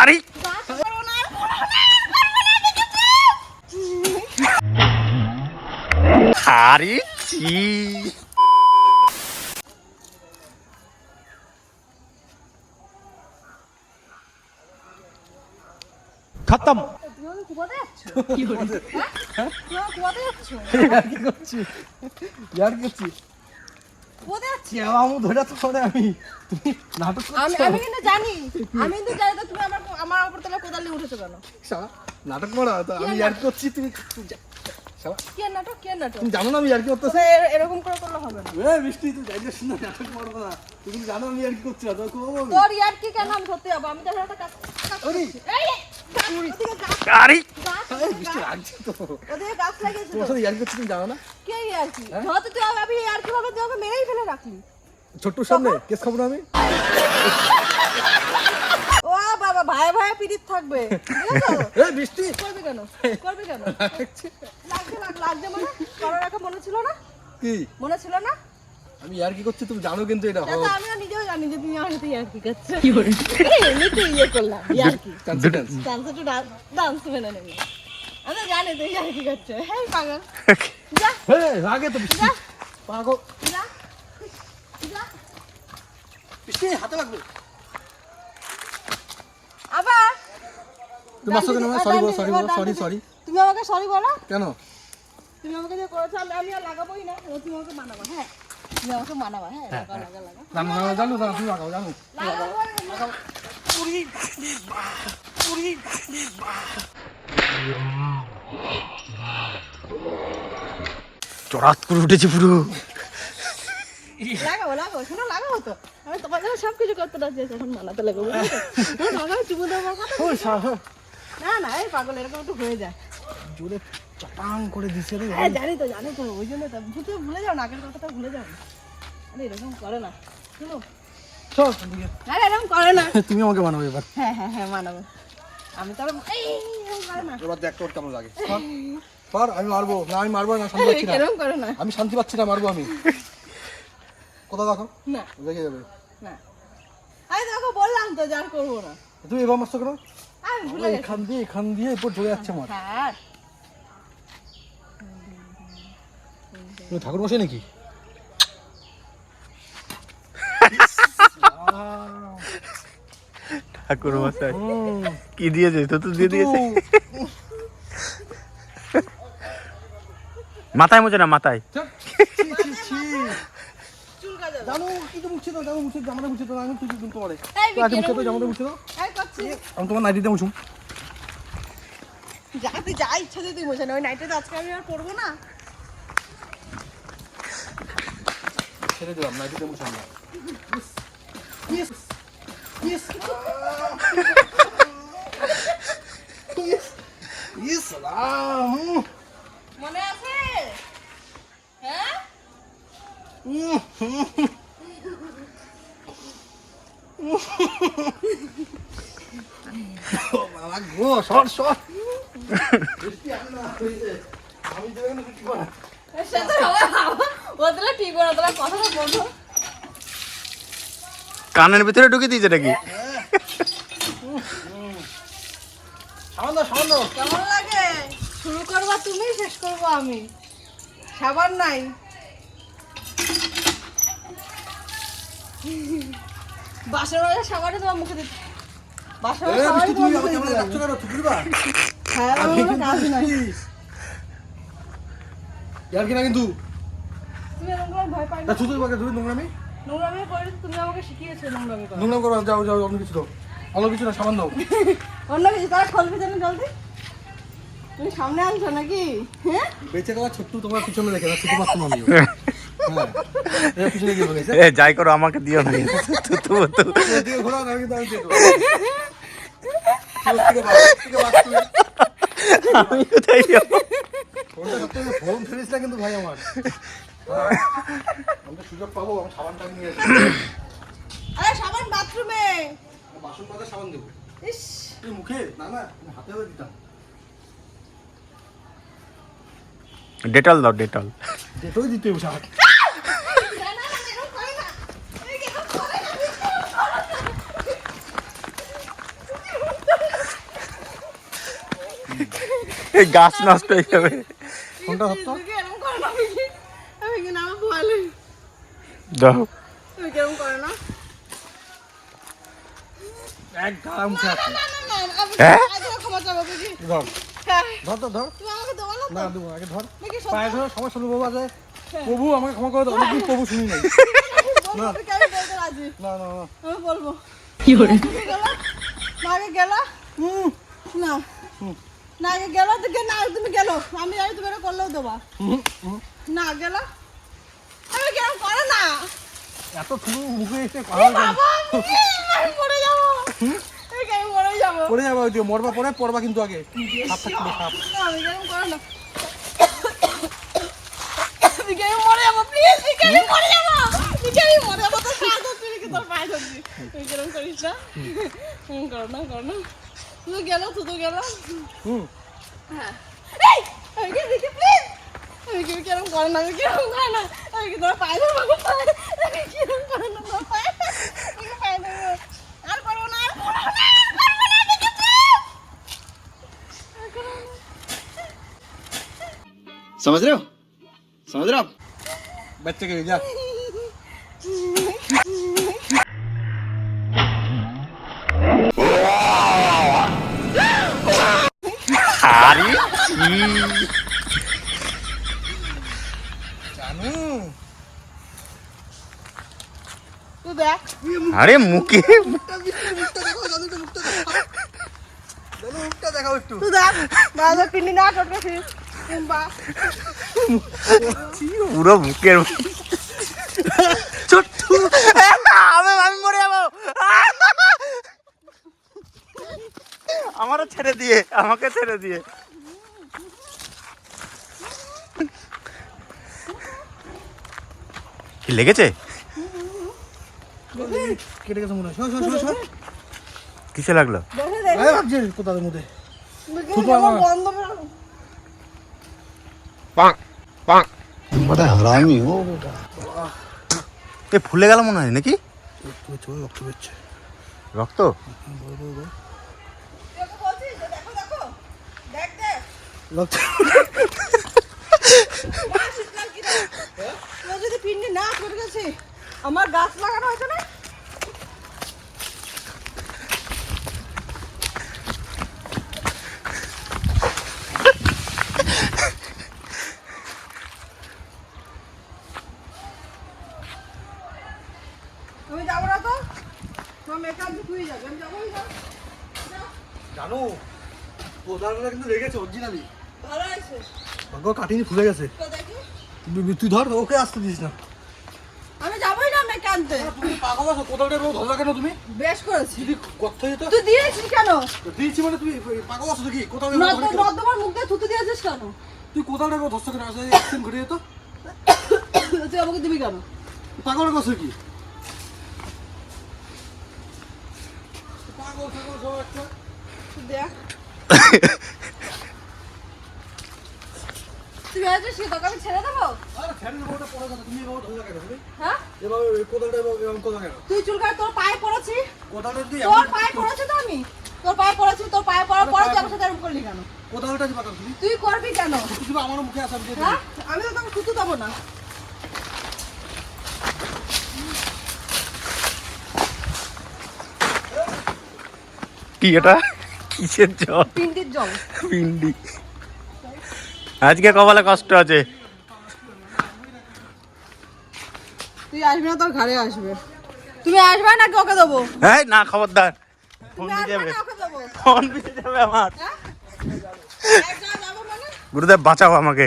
আরে আরে ছি খতম। হ্যাঁ? কি করছি? ইয়ার কি করছি? কুপাতে আমু ধরে তো পরে আমি তুমি নাটক আমি করছ? আমি কিন্তু জানি আমি কিন্তু জানি তো তুমি আমার আমার উপর তোমার কোদাল নিয়ে উঠেছো কেন? শালা, নাটক মারা তো আমি ইয়ার করছি তুমি শালা, কি নাটক কি নাটক? তুমি জানো না আমি ইয়ার কি করতেছি? তো এরকম করে করলে হবে না। এ বৃষ্টি তুই যাইছিস না নাটক মারবো না। তুমি জানো আমি ইয়ার কি করছি না তোর তোর ইয়ার কি কেন? আমি সত্যি যাব আমি তো একটা কাজ। এই! আরে! বৃষ্টি গাছ, রাখছি তো ওদিকে গাছ লাগিয়েছে তোমার তো। সাথে ইয়ার কি করছি তুমি জানো না কে ইয়ার কি হয়তো তুই আমি ইয়ারকি ভাবে আমাকে মেরেই ফেলে রাখলি। ছোট্টুর সামনে? কেস খাব না আমি? ও বাবা ভাই ভাই পিরিত থাকবে। এ বৃষ্টি! করবি কেন? করবি কেন। লাগছে লাগ লাগছে মানে? করার রাখা মনে ছিল না? কি? মনে ছিল না? আমি ইয়ার কি করছি তুমি জানো কিন্তু এটা তা তো আমিও নিজেও জানি যে তুমি আমার সাথে ইয়ার কি করছ। এমনিতে ইয়ে করলাম ইয়ার কি। কনফিডেন্স ডান্স একটু ডান্স মেনে নেবে। আমি তো জানি তুই ইয়ার কি করছ। হ্যাঁ পাগল। যা। হে রাগে তো যা। পাগল। যা। যা। বৃষ্টি হাতে লাগবে। আবার। তুমি আসছো কেন? সরি বলো সরি বলো সরি সরি তুমি আমাকে সরি বলো। কেন? তুমি আমাকে যে করেছ আমি আমি আর লাগাবোই না। তুমি আমাকে মানাবা হ্যাঁ। চড়াত করে উঠেছে পুরো লাগাবো লাগাবো শোনো লাগাবো তো আমি তোমার জন্য সব কিছু করতে রাজি আছি এখন না না, এই পাগল এরকম একটু হয়ে যায়। জোরে চাটাং করে দিছে রে হ্যাঁ জানি তো জানি তো ওই জন্য তো। ভূতে ভুলে যাও না আগের কথাটা ভুলে যাও। না আরে এরকম করে না। শুনো। চল এরকম করে না। তুমি আমাকে মানাবে এবার। হ্যাঁ হ্যাঁ হ্যাঁ মানাবো। আমি তো আবার এই এরকম করে না। এবার দেখ তোর কেমন লাগে। কর, কর আমি মারবো। না আমি মারবো না শান্তি পাচ্ছি না। এরকম করে না। আমি শান্তি পাচ্ছি না মারবো আমি। কোথাও দেখো। না। দেখে যাবে। না। আমি তোমাকে বললাম তো যার করব না। তুমি এবার মারছো কেন? আমি ভুলে গেছি। এখান দিয়ে এখান দিয়ে এরপর চলে যাচ্ছে আমার হ্যাঁ তুমি ঠাকুর বসে নাকি? ঠাকুর মশাই। কি দিয়েছে? তো তো দিয়ে দিয়েছে। মাথায় মোছে না মাথায়। জানো কি মুছে দাও জানো মুছে জামাটা মুছে দাও আমি আগে মুছে দাও জামাটা মুছে দাও। আমি তোমার নাইটিতে মুছুম। যা তুই যা ইচ্ছা দিয়ে তুই মোছে না ওই নাইটে তো আজকে আমি আর পড়ব না। ছেড়ে দিলাম নাইটিতে মুছাম না Yes. Yes. Yes. Yes. সালাম। মনে আছে হ্যাঁ ও বাবা গো, সর, সর। বৃষ্টি আসে না, এই যে, আমি দেবে না কিছু করা। সে তো হবে ও তাহলে ঠিক না তাহলে কথাটা বলব কানের ভিতরে ঢুকে দিয়েছে নাকি। কেমন লাগে? শুরু করবা তুমি শেষ করব আমি। সাবান নাই। বাসন তোমার মুখে দিতে বাসন তোমার দিতে? হ্যাঁ কাজ নাই। ইয়ার কিন্তু। তুমি এরকম করে ভয় পাই না নোংরামি। নোংরামি করে তুমি আমাকে শিখিয়েছো নোংরামি করা। নোংরাম করো যাও যাও অন্য কিছু দাও। অন্য কিছু না সাবান দাও অন্য কিছু তারা খোলবে যেন জলদি। তুমি সামনে আনছো নাকি? হ্যাঁ? বেঁচে গেলা ছোট্ট তোমার পিছনে রেখে না ছোট আমিও। হ্যাঁ যাই করো আমাকে দিও না। তো তো তো। ঘোরা আমি কোথায় ফোন ফেলিস না কিন্তু ভাই আমার। আমি সুযোগ পাবো আমি সাবানটা নিয়ে আরে সাবান বাথরুমে। বাসন পাতা সাবান দেবো। ইস। মুখে? না না হাতে দিতাম। ডেটল দাও ডেটল। ডেটল দিতে হবে সাবান। গাছ নষ্ট হয়ে যাবে। কোনটা সত্য তুই এরকম করে না বিকি আমি কি না আমার ভয় দাও। তুমি কেরম করে না? এক গাম খেয়ে আছে। না, না, না, আমি হ্যাঁ? ক্ষমা চাবো বিকি ধর। হ্যাঁ। ধর তো ধর। তুমি আমাকে দেবো না না দেবো আগে ধর। পায়ে ধর। বাবা প্রভু আমাকে ক্ষমা করে দাও অনেকদিন প্রভু শুনি নাই। কেন না না না আমি বলব। কি করে না আগে গেলা? হুম, না। হুম। না আগে গেল তো না তুমি গেল। আমি জানি তুমি এটা করলেও দেবা। হুম, হুম। না গেল? কেন এত শুরু মুখে এসে কথা পড়ে যাব। পড়ে যাব। পড়ে যাবে ওই যে মরবা পরে পড়বা কিন্তু আগে। সাপ থাকবে সাপ। গেল তুই তো গেল। হুম। হ্যাঁ। আমি কি বিকে প্লিজ আমি কি কেরম করে না আমি কেরম করে না আমি কি তোর পায়ে ধরবো আমি কেরম করে না তোর পায়ে বিকে পায়ে ধরবো আর করবো না আর করবো না আর করবো না বিকে প্লিজ আর করবো না समझ रहे हो समझ रहे हो आप বাচ্চা কে যা আরে পুরো মুখের ছোট্ট। আমি আমি মরে যাব। আমারও ছেড়ে দিয়ে আমাকে ছেড়ে দিয়ে। কি লেগেছে? কেটে গেছে মনে হয়। শোন শোন শোন কিসে লাগল? আরে ভাবছি কোথাদের মধ্যে আমার- বন্ধ বেরো এ ফুলে গেল মনে হয় নাকি? রক্ত বেরোচ্ছে রক্ত দেখো বলছিস যে দেখো দেখো দেখ দেখ রক্ত যদি পিন্ডি না টোটকেছি আমার গাছ লাগানো হয়েছে না? যাব না তো? তোমার মেকআপ যাবে আমি জানো কিন্তু লেগেছে অরিজিনালি ভালো আছে ভাগ্য কাটিনি ফুলে গেছে। তুই- ধর ওকে আসতে দিস না। আমি যাবোই না মেকআপ আনতে। তুমি পাগল আছো কোদালটা এভাবে ধরা কেন তুমি? বেশ করেছি। যদি গর্ত যেত? তুই দিয়েছিস কেন? দিয়েছি মানে তুমি পাগল আছো নাকি? কোথাও নর্দ- নর্দমার মুখ দিয়ে থুতু দিয়েছিস কেন? তুই কোদালটা এভাবে ধরছো কেন? আসলে অ্যাক্সিডেন্ট ঘটে যেত। তুই আমাকে দিবি কেন? পাগল করছ কি পাগল পাগল সব একটা। দেখ। তোকে আমি ছেড়ে দেবো? আরে পড়ে তুমি এভাবে ধরে কেন তুমি হ্যাঁ? এভাবে কোদালটা এভাবে এরকম কোদাল কেন? তুই চুল কাট তোর পায়ে পড়েছি। কোদালটা যদি তোর পায়ে পড়েছি তো আমি। তোর পায়ে পড়েছি তোর পায়ে পড়ার পরে তুই আমার সাথে এরকম করলি কেন? কোদালটা যে পাকাল তুমি। তুই করবি কেন? তুমি আমারও মুখে আসা আমি হ্যাঁ? আমি তো তোকে দেবো না। কি এটা? কিসের জল? পিন্ডির জল। পিন্ডি। আজকে কপালে কষ্ট আছে। তুই আসবি না তোর ঘরে আসবে। তুমি আসবে নাকি ওকে দেবো? হ্যাঁ না খবরদার। ফোন দিয়ে যাবে। ফোন দিয়ে যাবে আমার। হ্যাঁ? মানে গুরুদেব বাঁচাও আমাকে।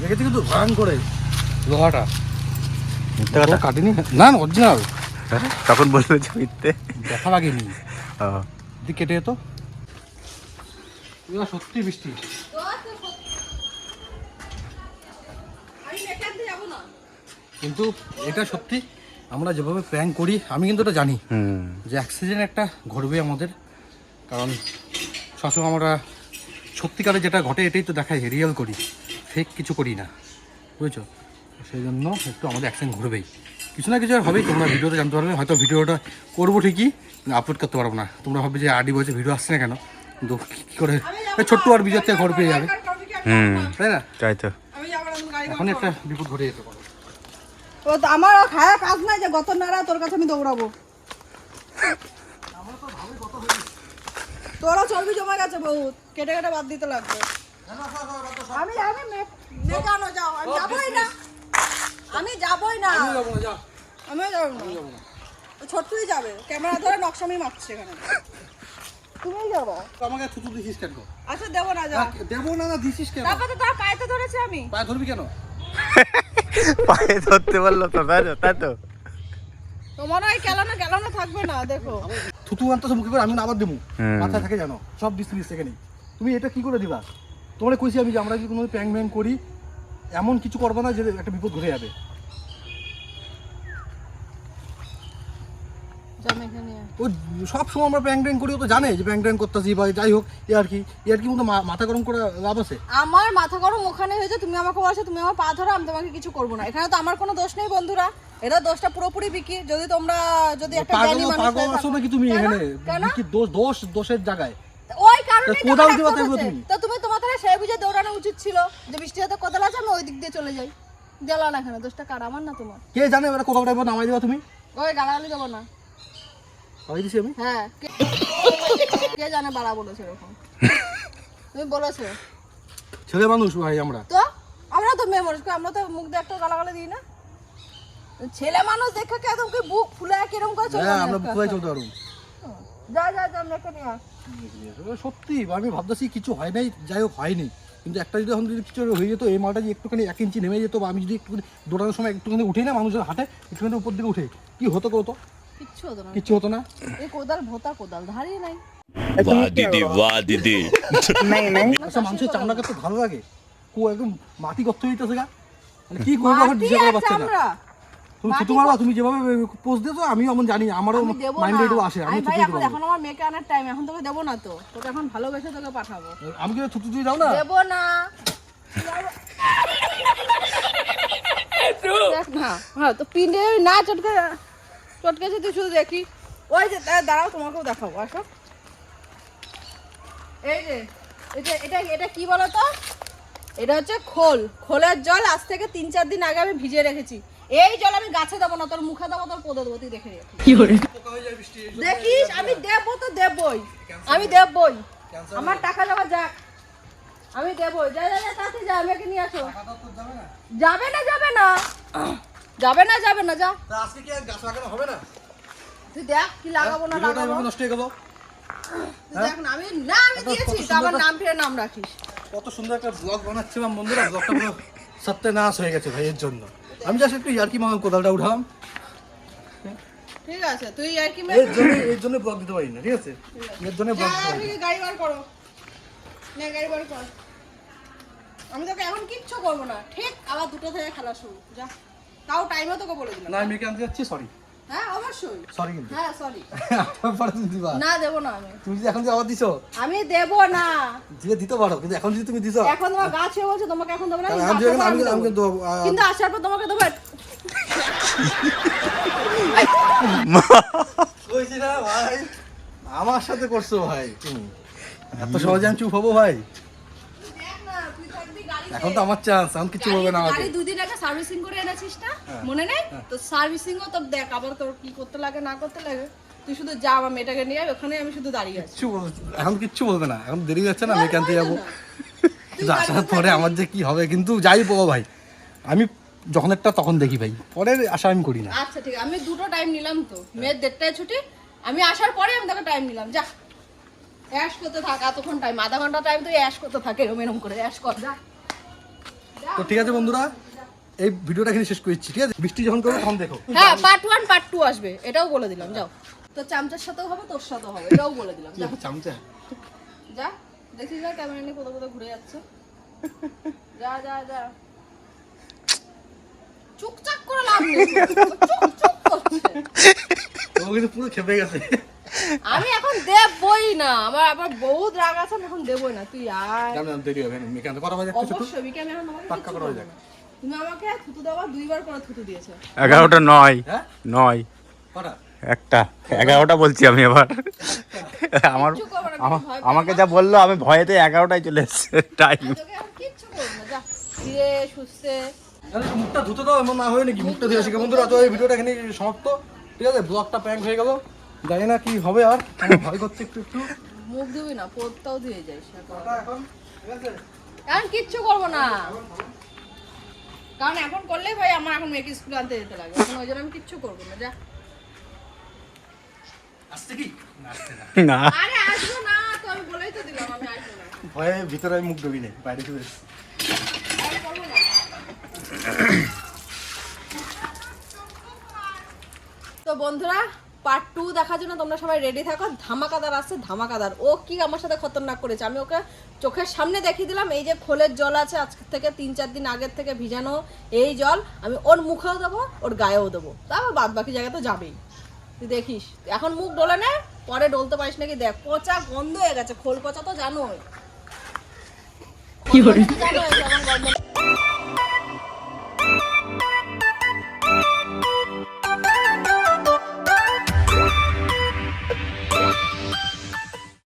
লেগেছে কিন্তু ভাঙ করে লোহাটা কাটিনি? না না অরিজিনাল। হ্যাঁ? তখন বলবে যে মিথ্যে। ব্যথা লাগেনি। যদি কেটে যেত সত্যি বৃষ্টি। কিন্তু এটা সত্যি আমরা যেভাবে প্র্যাঙ্ক করি আমি কিন্তু এটা জানি যে অ্যাক্সিডেন্ট একটা ঘটবে আমাদের। কারণ সবসময় আমরা সত্যিকারে যেটা ঘটে এটাই তো দেখাই রিয়েল করি। ফেক কিছু করি না। বুঝেছ? সেই জন্য একটু আমাদের অ্যাক্সিডেন্ট ঘটবেই কিছু না কিছু আর হবেই তোমরা ভিডিওতে জানতে পারবে। হয়তো ভিডিওটা করব ঠিকই আপলোড করতে পারব না। তোমরা ভাববে যে আডি বলছে ভিডিও আসছে না কেন? কিন্তু কি করে? এই ছোট্ট আর বিজয় থেকে ঘর পেয়ে যাবে। হুম তাই না? তাই তো। আমি যাব না, তুমি গাড়ি এখন একটা বিপদ ঘটে যেতে পারে। ও তো আমার খায়া কাজ নাই যে গত নাড়া তোর কাছে আমি দৌড়াবো। তোরা চর্বি জমা গেছে বহুত। কেটে কেটে বাদ দিতে লাগবে। আমি আমি মে- মেকানো যাও। আমি যাবোই না। আমি যাবোই না। আমিও যাব না। ছোট্টই যাবে ক্যামেরা ধরে নকশামি মারছে এখানে। তুমি যাব। তো আমাকে থুতু দিছিস কেন? আচ্ছা দেবো না যা দেবো না না দিছিস কেন? তারপর তো তার পায়েতে ধরেছে আমি। পায়ে ধরবি কেন? পায়ে ধরতে পারল তো তাই তো তাই তো। তোমার ওই কেলানো কেলানো থাকবে না দেখো। থুতু মুখে করে আমি না আবার দেবো। মাথায় থাকে জানো সব তিরিশ সেকেন্ডই তুমি এটা কি করে দিবা? তোমরা কইছি আমি যে আমরা যদি কোনো প্যাং ব্যাং করি এমন কিছু করব না যে একটা বিপদ ঘুরে যাবে জামা এখানে আয়। ও সব সময় আমরা প্যাং ট্যাং করি ও তো জানে যে প্যাং ট্যাং করতেছি বা যাই হোক এ আর কি এ আর কি মতো মাথা গরম করে লাভ আছে? আমার মাথা গরম ওখানে হয়েছে তুমি আমাকে বলছো তুমি আমার পা ধরো আমি তোমাকে কিছু করব না। এখানে তো আমার কোনো দোষ নেই বন্ধুরা এটা দোষটা পুরোপুরি বিকি যদি তোমরা যদি একটা জ্ঞানী মানুষ পাগল আছো নাকি তুমি এখানে? কি দোষ দোষ দোষের জায়গায়? ওই কারণে তা কোদাল দিবা তাই তুমি? তো তুমি তোমার তাহলে সেই বুঝে দৌড়ানো উচিত ছিল যে বৃষ্টি হাতে কোদাল আছে আমি ওই দিক দিয়ে চলে যাই। গেল না এখানে দোষটা কার? আমার না তোমার। কে জানে এবার টাইপ নামাই দেবা তুমি? ওই গালাগালি যাব না। খাওয়াই দিছি আমি? হ্যাঁ কে- জানে বাড়া বলেছে এরকম? তুমি বলেছ। ছেলে মানুষ ভাই আমরা। তো আমরা তো মেয়ে মানুষ আমরা তো মুখ দিয়ে একটা গালাগালি দিই না? ছেলে মানুষ দেখে কি একদম কি বুক ফুলে কিরম করে চলে হ্যাঁ আমরা একটা। খুবই চলতে পারব। যা যা যা মেখে নিয়ে আস সত্যি আমি ভাবতেছি কিছু হয় নাই যাই হোক হয়নি। কিন্তু একটা যদি এখন যদি কিছু হয়ে যেত এই মালটা যদি একটুখানি এক ইঞ্চি নেমে যেত বা আমি যদি একটুখানি দৌড়ানোর সময় একটুখানি উঠে না মানুষের হাটে একটুখানি উপর দিকে উঠে কি হতো কত কিচ্ছু হতো না। এই কোদাল ভোতা কোদাল নাই। বাহ দিদি বাহ দিদি। নাই নাই। আচ্ছা মানুষের চামড়া ভালো লাগে। কো একদম মাটি হইতেছে গা। মানে কি দিশা করে পাচ্ছে না। তুমি মারবা তুমি যেভাবে পোস্ট দিয়েছ আমি অমন জানি আমারও মাইন্ড আসে আমি দেবো এখন আমার মেয়েকে আনার টাইম এখন তোকে দেবো না তো। তোকে এখন ভালোবেসে তোকে পাঠাবো। আমি কি ছুটু দিয়ে দাও না? দেবো না। হ্যাঁ তো পিনে না চটকা চটকেছে তুই শুধু দেখি। ওই যে দাঁড়াও তোমাকেও দেখাবো আসো। এই যে এটা এটা এটা কি বলো তো? এটা হচ্ছে খোল। খোলের জল আজ থেকে তিন চার দিন আগে আমি ভিজিয়ে রেখেছি। এই জল আমি গাছে দেবো না তোর মুখে দেবো তোর পদে দেবো তুই দেখে রেখে দেখিস আমি দেবো তো দেবই। আমি দেবই। আমার টাকা জমা যাক। আমি দেবই। যা যা যা তাতে যা আমাকে নিয়ে আসো। যাবে না যাবে না। যাবে না যাবে না যা। আজকে কি গাছ লাগানো হবে না? তুই দেখ কি লাগাবো না লাগাবো। এভাবে নষ্ট হয়ে গেল দেখ না আমি না আমি দিয়েছি তো আমার নাম ফিরে নাম রাখিস। কত সুন্দর একটা ব্লগ বানাচ্ছি বানাচ্ছিলাম বন্ধুরা ব্লগটা পুরো সত্যনাশ হয়ে গেছে ভাই এর জন্য। আমি জাস্ট একটু ইয়ার্কি মামা কোদালটা উঠাম ঠিক আছে তুই আর কি এর জন্য এর জন্য ব্লগ দিতে পারি না ঠিক আছে? এর জন্য ব্লগ দিতে গাড়ি বার করো। নে গাড়ি বার কর। আমি তোকে এখন কিচ্ছু করব না। ঠিক আবার দুটো থেকে খেলা শুরু। যা। তাও টাইমে তোকে বলে দিলাম। না আমি মেয়েকে আনতে যাচ্ছি সরি হ্যাঁ অবশ্যই। সরি কিন্তু। হ্যাঁ সরি পরে তুমি দিবা। না দেবো না আমি। তুমি যদি এখন দিছো। আমি দেবো না। দিয়ে দিতে পারো কিন্তু এখন যদি তুমি দিছো এখন তোমার গাছ হয়ে বলছে তোমাকে এখন দেবো না কিন্তু আমি আসার আমি আমি আমি কিন্তু কিন্তু আসার পর তোমাকে দেবো কইছি না ভাই। আমার সাথে করছ ভাই তুমি। এত সহজে আমি চুপ হব ভাই দেখ না, তুই থাকবি গাড়িতে। এখন তো আমার চান্স এখন কিছু বলবে না আমাকে। দুদিন আগে সার্ভিসিং করে এনেছিস না? মনে নেই? তো সার্ভিসিং ও তোর দেখ আবার তোর কি করতে লাগে না করতে লাগে। তুই শুধু যা আমার মেয়েটাকে নিয়ে আয়, ওখানে আমি শুধু দাঁড়িয়ে আছি। এখন কিচ্ছু বলবে না এখন দেরি যাচ্ছে না মেয়েকে আনতে যাব। আসার পরে আমার যে কি হবে কিন্তু যাই পাবো ভাই। আমি যখন একটা তখন দেখি ভাই। পরে আশা আমি করি না। আচ্ছা ঠিক আছে। আমি দুটো টাইম নিলাম তো। মেয়ের দেড়টায় ছুটি। আমি আসার পরে আমি তোকে টাইম নিলাম। যা। অ্যাশ করতে থাক এতক্ষণ টাইম আধা ঘণ্টা টাইম তুই অ্যাশ করতে থাকে এরম এরম করে। অ্যাশ কর যা। তো ঠিক আছে বন্ধুরা এই ভিডিওটা এখানে শেষ করছি ঠিক আছে? বৃষ্টি যখন করবে তখন দেখো। হ্যাঁ পার্ট ওয়ান পার্ট টু আসবে এটাও বলে দিলাম যাও। তো চামচার সাথেও হবে তোর সাথেও হবে এটাও বলে দিলাম যা। চামচা? যা দেখি যা ক্যামেরা নিয়ে কোথাও কোথাও ঘুরে যাচ্ছে। যা যা যা। চুপচাপ করে লাভ নেই চুপ করছে। ও কিন্তু পুরো খেপে গেছে। আমি এখন দেবই না। আমার আবার বহুত রাগ আছে আমি এখন দেবই না। তুই আয়। জানি না। দেরি হবে করা বাজে? অবশ্যই বিকে আমি এখন পাক্কা করা। তুমি আমাকে থুতু দেওয়া দুইবার করে থুতু দিয়েছ। এগারোটা নয়। হ্যাঁ? নয়। কটা? একটা। এগারোটা বলছি আমি এবার। আমার আমাকে যা বলল আমি ভয়েতে এগারোটায় চলে এসছে। টাইম তোকে আর কিচ্ছু করব না। যা ধীরে সুস্থে আরে মুখটা ধুতে দাও এমন না হয় নাকি? মুখটা ধুয়ে আসি। বন্ধুরা তো এই ভিডিওটা এখানে সমাপ্ত। ঠিক আছে? ব্লগটা প্যাঙ্ক হয়ে গেল। জানি না কি হবে আর ভয় করছে একটু একটু। মুখ ধুবি না পোতটাও ধুয়ে যাইস এখন। এখন ঠিক কিচ্ছু করব না। কারণ এখন করলেই ভাই আমার এখন মেয়েকে স্কুলে আনতে যেতে লাগে। এখন ওই জন্য আমি কিচ্ছু করব না যা। না আসছে না। না। আরে আসব না তো আমি বলেই তো দিলাম আমি আসব না। ভয়ে ভিতরে আমি মুখ ঢুকি নেই বাইরে চলে তো বন্ধুরা পার্ট টু দেখার জন্য তোমরা সবাই রেডি থাকো। ধামাকাদার আসছে ধামাকাদার। ও কি আমার সাথে খতরনাক করেছে? আমি ওকে চোখের সামনে দেখিয়ে দিলাম এই যে খোলের জল আছে আজকে থেকে তিন চার দিন আগের থেকে ভিজানো এই জল আমি ওর মুখেও দেবো ওর গায়েও দেবো। তারপর বাদ বাকি জায়গা তো যাবেই। তুই দেখিস এখন মুখ ডোলে না পরে ডলতে পারিস নাকি দেখ। পচা গন্ধ হয়ে গেছে খোল পচা তো জানোই। কি জানো